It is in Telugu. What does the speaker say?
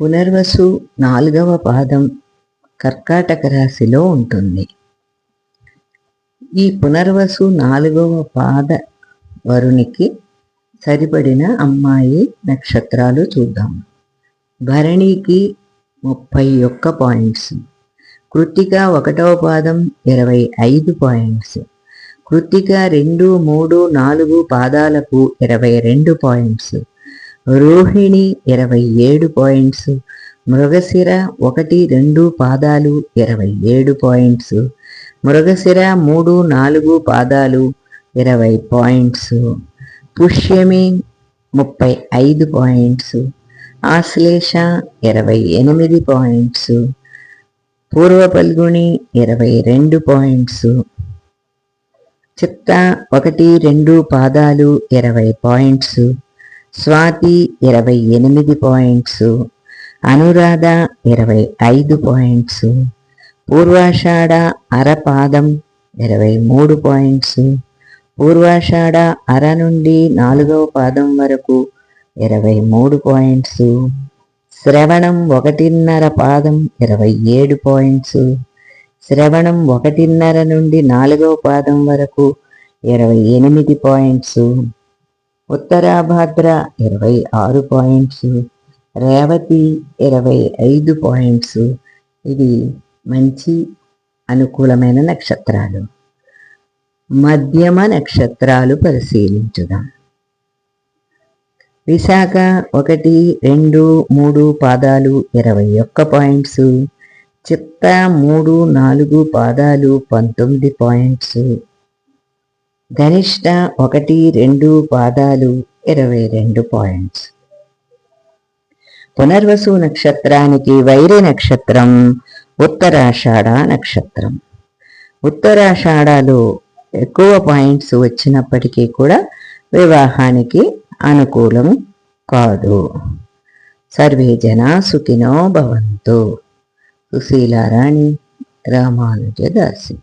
పునర్వసు నాలుగవ పాదం కర్కాటక రాశిలో ఉంటుంది. ఈ పునర్వసు నాలుగవ పాద వరునికి సరిపడిన అమ్మాయి నక్షత్రాలు చూద్దాం. భరణికి ముప్పై ఒక్క పాయింట్స్. కృత్తిక ఒకటవ పాదం ఇరవై ఐదు పాయింట్స్. కృత్తిక రెండు మూడు నాలుగు పాదాలకు ఇరవై రెండు పాయింట్స్. రోహిణి ఇరవై ఏడు పాయింట్స్ మృగశిర ఒకటి రెండు పాదాలు ఇరవై ఏడు పాయింట్స్ మృగశిర మూడు నాలుగు పాదాలు ఇరవై పాయింట్స్ పుష్యమి ముప్పై ఐదు పాయింట్స్ ఆశ్లేష ఇరవై ఎనిమిది పాయింట్స్ పూర్వ పల్గుని ఇరవై రెండు పాయింట్స్ చిత్త ఒకటి రెండు పాదాలు ఇరవై పాయింట్స్ స్వాతి ఇరవై ఎనిమిది పాయింట్స్ అనురాధ ఇరవై ఐదు పాయింట్స్ పూర్వాషాఢ అరపాదం ఇరవై మూడు పాయింట్స్ పూర్వాషాఢ అర నుండి నాలుగవ పాదం వరకు ఇరవై మూడు పాయింట్స్ శ్రవణం ఒకటిన్నర పాదం ఇరవై ఏడు పాయింట్స్ శ్రవణం ఒకటిన్నర నుండి నాలుగవ పాదం వరకు ఇరవై ఎనిమిది పాయింట్స్ ఉత్తరాభాద్ర ఇరవై ఆరు పాయింట్స్ రేవతి ఇరవై ఐదు పాయింట్స్. ఇది మంచి అనుకూలమైన నక్షత్రాలు. మధ్యమ నక్షత్రాలు పరిశీలించుదాం. విశాఖ ఒకటి రెండు మూడు పాదాలు ఇరవై ఒక్క పాయింట్స్. చిత్త మూడు నాలుగు పాదాలు పంతొమ్మిది పాయింట్స్. గరిష్ట ఒకటి రెండు పాదాలు ఇరవై రెండు పాయింట్స్. పునర్వసు నక్షత్రానికి వైరి నక్షత్రం ఉత్తరాషాఢ నక్షత్రం. ఉత్తరాషాఢలో ఎక్కువ పాయింట్స్ వచ్చినప్పటికీ కూడా వివాహానికి అనుకూలం కాదు. సర్వే జన సుఖినో భవంతు. సుశీలారాణి రామానుజదాసి